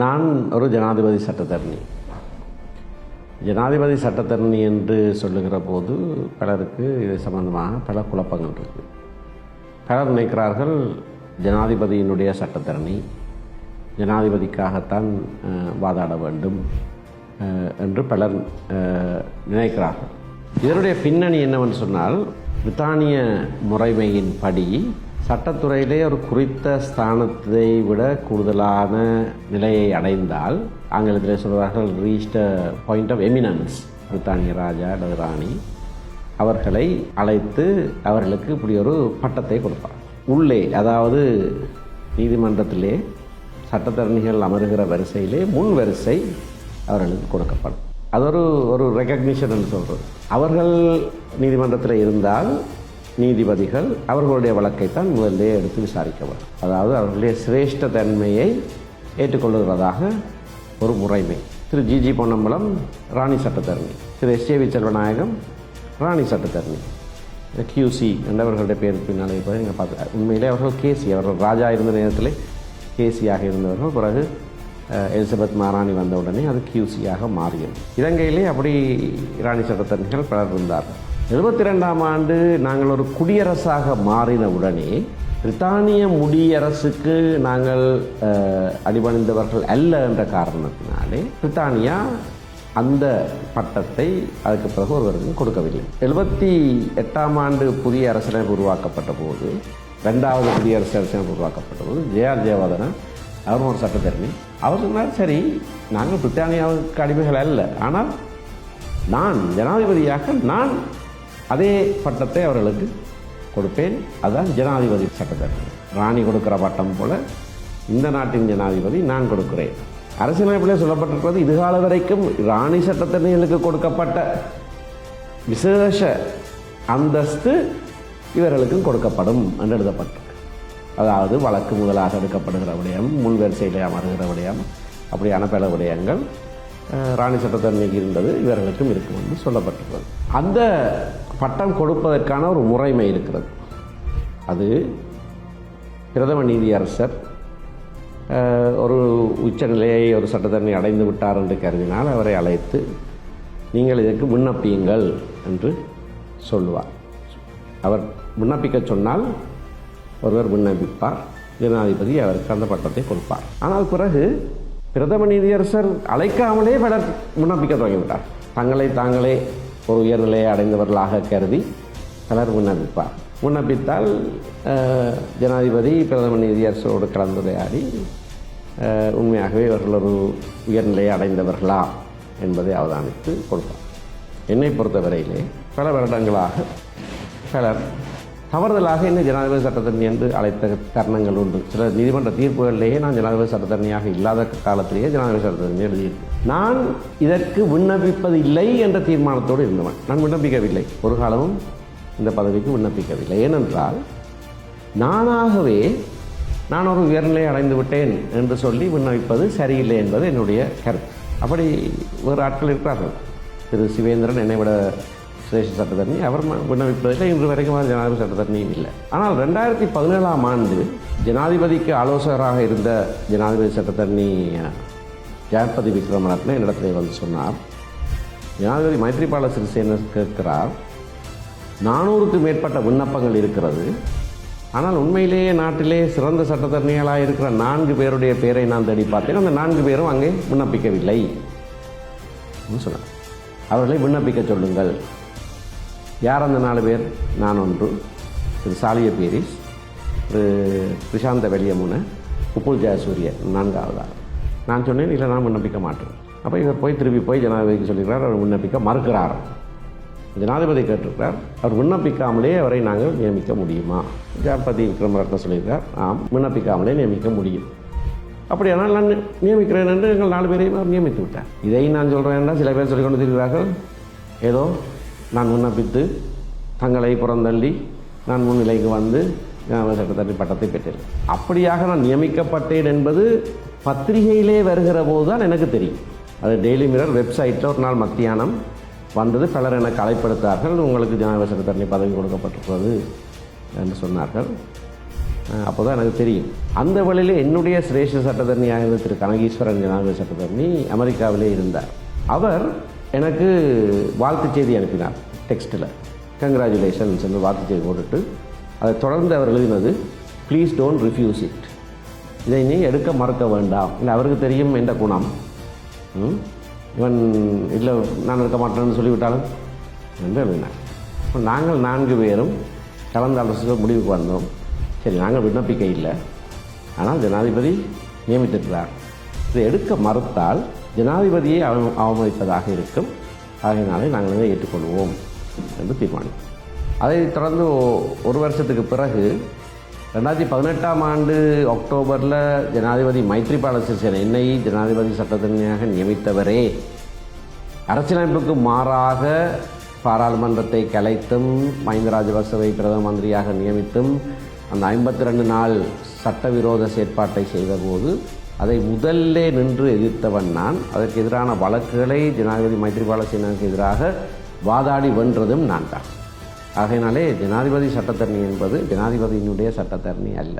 நான் ஒரு ஜனாதிபதி சட்டத்தரணி. ஜனாதிபதி சட்டத்தரணி என்று சொல்லுகிற போது பலருக்கு இது சம்பந்தமாக பல குழப்பங்கள் இருக்குது பலர் நினைக்கிறார்கள் ஜனாதிபதியினுடைய சட்டத்தரணி ஜனாதிபதிக்காகத்தான் வாதாட வேண்டும் என்று பலர் நினைக்கிறார்கள். இதனுடைய பின்னணி என்னவென்று சொன்னால் பிரித்தானிய முறைமையின் படி சட்டத்துறையிலே ஒரு குறித்த ஸ்தானத்தை விட கூடுதலான நிலையை அடைந்தால் ஆங்கிலத்தில் சொல்வார்கள் ரீச்ட பாயிண்ட் ஆஃப் எமினன்ஸ் பிரித்தானிய ராஜா அல்லது ராணி அவர்களை அழைத்து அவர்களுக்கு இப்படி ஒரு பட்டத்தை கொடுப்பார். உள்ளே அதாவது நீதிமன்றத்திலே சட்டத்தரணிகள் அமருகிற வரிசையிலே முன் வரிசை அவர்களுக்கு கொடுக்கப்படும். அது ஒரு ஒரு ரெக்கக்னிஷன் என்று சொல்கிறது அவர்கள் நீதிமன்றத்தில் இருந்தால் நீதிபதிகள் அவர்களுடைய வழக்கைத்தான் முதலே எடுத்து விசாரிக்க வேண்டும் அதாவது அவர்களுடைய சிரேஷ்ட தன்மையை ஏற்றுக்கொள்ளுகிறதாக ஒரு முறைமை. திரு ஜிஜி பொன்னம்பலம் ராணி சட்டத்தரணி. திரு எஸ் ஏ வி செல்வநாயகம் ராணி சட்டத்தரணி. கியூசி என்றவர்களுடைய பேர் பின்னாலே போய் நீங்கள் பார்த்து உண்மையிலே அவர்கள் கேசி அவர்கள் ராஜா இருந்த நேரத்தில் கேசியாக இருந்தவர்கள். பிறகு எலிசபெத் மகாராணி வந்தவுடனே அது கியூசியாக மாறியது. இலங்கையிலே அப்படி ராணி சட்டத்தரணிகள் பலர் இருந்தார்கள். எழுபத்தி ரெண்டாம் ஆண்டு நாங்கள் ஒரு குடியரசாக மாறின உடனே பிரித்தானிய முடியரசுக்கு நாங்கள் அடிபணிந்தவர்கள் அல்ல என்ற காரணத்தினாலே பிரித்தானியா அந்த பட்டத்தை அதுக்கு பிறகு ஒருவருக்கும் கொடுக்கவில்லை. எழுபத்தி எட்டாம் ஆண்டு புதிய அரசியலமைப்பு உருவாக்கப்பட்ட போது ரெண்டாவது புதிய அரசு அரசியலமைப்பு உருவாக்கப்பட்ட போது ஜேஆர் ஜெயவர்தனா அவரும் ஒரு சட்டத்தரணி. அவர் சொன்னார் சரி நாங்கள் பிரித்தானியாவுக்கு அடிமைகள் அல்ல. ஆனால் நான் ஜனாதிபதியாக நான் அதே பட்டத்தை அவர்களுக்கு கொடுப்பேன். அதுதான் ஜனாதிபதி சட்டத்தரணி. ராணி கொடுக்கிற பட்டம் போல இந்த நாட்டின் ஜனாதிபதி நான் கொடுக்கிறேன். அரசியலமைப்பிலே சொல்லப்பட்டிருக்கிறது இதுகால வரைக்கும் ராணி சட்டத்தரணிகளுக்கு கொடுக்கப்பட்ட விசேஷ அந்தஸ்து இவர்களுக்கும் கொடுக்கப்படும் என்று எழுதப்பட்டிருக்கு. அதாவது வழக்கு முதலாக எடுக்கப்படுகிற விடயம் முன்வரிசையிலே அமர்கிற அமருகிற விடயம் அப்படியான பல விடயங்கள் ராணி சட்டத்தரணிக்கு இருந்தது இவர்களுக்கும் இருக்கும் என்று சொல்லப்பட்டிருக்கிறது. அந்த பட்டம் கொடுப்பதற்கான ஒரு முறைமை இருக்கிறது. அது பிரதம நீதியரசர் ஒரு உச்சநிலையை ஒரு சட்டத்தரணி அடைந்து விட்டார் என்று கருதினால் அவரை அழைத்து நீங்கள் இதற்கு விண்ணப்பியுங்கள் என்று சொல்லுவார். அவர் விண்ணப்பிக்க சொன்னால் ஒருவர் விண்ணப்பிப்பார். ஜனாதிபதி அவருக்கு அந்த பட்டத்தை கொடுப்பார். ஆனால் பிறகு பிரதம நீதியரசர் அழைக்காமலே பலர் விண்ணப்பிக்க தொடங்கிவிட்டார். தங்களை தாங்களே ஒரு உயர்நிலையை அடைந்தவர்களாக கருதி பலர் விண்ணப்பிப்பார் விண்ணப்பித்தால் ஜனாதிபதி பிரதம நீதியரசரோடு கலந்துரையாடி உண்மையாகவே இவர்கள் ஒரு உயர்நிலையை அடைந்தவர்களா என்பதை அவதானித்து கொடுப்பார் என்னை பொறுத்தவரையிலே பல வருடங்களாக பலர் தவறுதலாக என்ன ஜனாதிபதி சட்டத்தரணி என்று அழைத்த தருணங்கள் உண்டு. சில நீதிமன்ற தீர்ப்புகளிலேயே நான் ஜனாதிபதி சட்டத்தரணியாக இல்லாத காலத்திலேயே ஜனாதிபதி சட்டத்தரணி எழுதியிருக்கேன். நான் இதற்கு விண்ணப்பிப்பது இல்லை என்ற தீர்மானத்தோடு இருந்தவன். நான் விண்ணப்பிக்கவில்லை. ஒரு காலமும் இந்த பதவிக்கு விண்ணப்பிக்கவில்லை. ஏனென்றால் நானாகவே நான் ஒரு உயர்நிலை அடைந்து விட்டேன் என்று சொல்லி விண்ணப்பிப்பது சரியில்லை என்பது என்னுடைய கருத்து. அப்படி ஒரு ஆட்கள் இருக்கிறார்கள். திரு சிவேந்திரன் என்னை விட சுரேஷ் சட்டத்தரணி. அவர் விண்ணப்பிப்பதில்லை. இன்று வரைக்கும் அவர் ஜனாதிபதி சட்டத்தரணியும் இல்லை. ஆனால் ரெண்டாயிரத்தி பதினேழாம் ஆண்டு ஜனாதிபதிக்கு ஆலோசகராக இருந்த ஜனாதிபதி சட்டத்தரணி ஜெயபதி விக்ரமரத்ன என்னிடத்திலே வந்து சொன்னார் ஜனாதிபதி மைத்ரிபால சிறிசேன கேட்கிறார் நானூறுக்கு மேற்பட்ட விண்ணப்பங்கள் இருக்கிறது ஆனால் உண்மையிலேயே நாட்டிலே சிறந்த சட்டத்தரணிகளாக இருக்கிற நான்கு பேருடைய பேரை நான் தேடி பார்த்தேன். அந்த நான்கு பேரும் அங்கே விண்ணப்பிக்கவில்லை. சொன்னார். அவர்களை விண்ணப்பிக்க சொல்லுங்கள். யார் அந்த நாலு பேர்? நான் ஒன்று. திரு சாலிய பீரிஸ். திரு பிரசாந்த வெளியமுன உப்புல் ஜெயசூரிய. நான்காவதாக. நான் சொன்னேன் இல்லை நான் விண்ணப்பிக்க மாட்டேன். அப்போ இவர் போய் திருப்பி போய் ஜனாதிபதிக்கு சொல்லியிருக்கிறார் அவர் விண்ணப்பிக்க மறுக்கிறார். ஜனாதிபதி கேட்டிருக்கிறார் அவர் விண்ணப்பிக்காமலே அவரை நாங்கள் நியமிக்க முடியுமா? ஜாபதி விக்ரமரத்ன சொல்லியிருக்கார் ஆம் விண்ணப்பிக்காமலே நியமிக்க முடியும். அப்படியானால் நான் நியமிக்கிறேன் என்று எங்கள் நாலு பேரையும் அவர் நியமித்து விட்டார். இதை நான் சொல்கிறேன் சில பேர் சொல்லிக் கொண்டிருக்கிறார்கள். ஏதோ நான் விண்ணப்பித்து தங்களை புறந்தள்ளி நான் முன்னிலைக்கு வந்து ஜனாதிபதி பட்டத்தை பெற்றேன். அப்படியாக நான் நியமிக்கப்பட்டேன் என்பது பத்திரிகையிலே வருகிற போது தான் எனக்கு தெரியும். அது டெய்லி மிரர் வெப்சைட்டில் ஒரு நாள் மத்தியானம் வந்தது. பலர் எனக்கு அழைப்படுத்தார்கள் உங்களுக்கு ஜனாதிபதி தண்ணி பதவி கொடுக்கப்பட்டிருக்கிறது என்று சொன்னார்கள். அப்போ தான் எனக்கு தெரியும். அந்த வழியில் என்னுடைய சிரேஷ்ட சட்டத்தரணியாக இருந்த திரு கனகீஸ்வரன் ஜனாதிபதி சட்டத்தரணி அமெரிக்காவிலே இருந்தார். அவர் எனக்கு வாழ்த்து செய்தி அனுப்பினார் டெக்ஸ்ட்டில் கங்க்ராச்சுலேஷன்ஸ் என்று வாழ்த்து செய்தி போட்டுட்டு அதை தொடர்ந்து அவர் எழுதினது ப்ளீஸ் டோன்ட் ரிஃப்யூஸ் இட் இதை நீ எடுக்க மறக்க வேண்டாம். இல்லை அவருக்கு தெரியும் என்ற குணம். இவன் இல்லை நான் எடுக்க மாட்டேன்னு சொல்லிவிட்டாலும்? என்று எழுதினார் நாங்கள் நான்கு பேரும் கலந்து ஆலோசிக்க முடிவுக்கு வந்தோம். சரி நாங்கள் விண்ணப்பிக்க இல்லை. ஆனால் ஜனாதிபதி நியமித்திருக்கிறார். இதை எடுக்க மறுத்தால் ஜனாதிபதியை அவ அவமதிப்பதாக இருக்கும். ஆகையினாலே நாங்கள் இதை ஏற்றுக்கொள்வோம் என்று தீர்மானித்தோம். அதை தொடர்ந்து ஒரு வருஷத்துக்கு பிறகு ரெண்டாயிரத்தி பதினெட்டாம் ஆண்டு அக்டோபரில் ஜனாதிபதி மைத்ரிபால சிறிசேன என்னை ஜனாதிபதி சட்டத்தரணியாக நியமித்தவரே. அரசியலமைப்புக்கு மாறாக பாராளுமன்றத்தை கலைத்தும் மஹிந்த ராஜபக்சவை பிரதம மந்திரியாக நியமித்தும் அந்த ஐம்பத்தி ரெண்டு நாள் சட்டவிரோத செயற்பாட்டை செய்தபோது அதை முதல்ல நின்று எதிர்த்தவன் நான். அதற்கு எதிரான வழக்குகளை ஜனாதிபதி மைத்ரிபால சின்னனுக்கு எதிராக வாதாடி வென்றதும் நான் தான். ஆகையினாலே ஜனாதிபதி சட்டத்தரணி என்பது ஜனாதிபதியினுடைய சட்டத்தரணி அல்ல.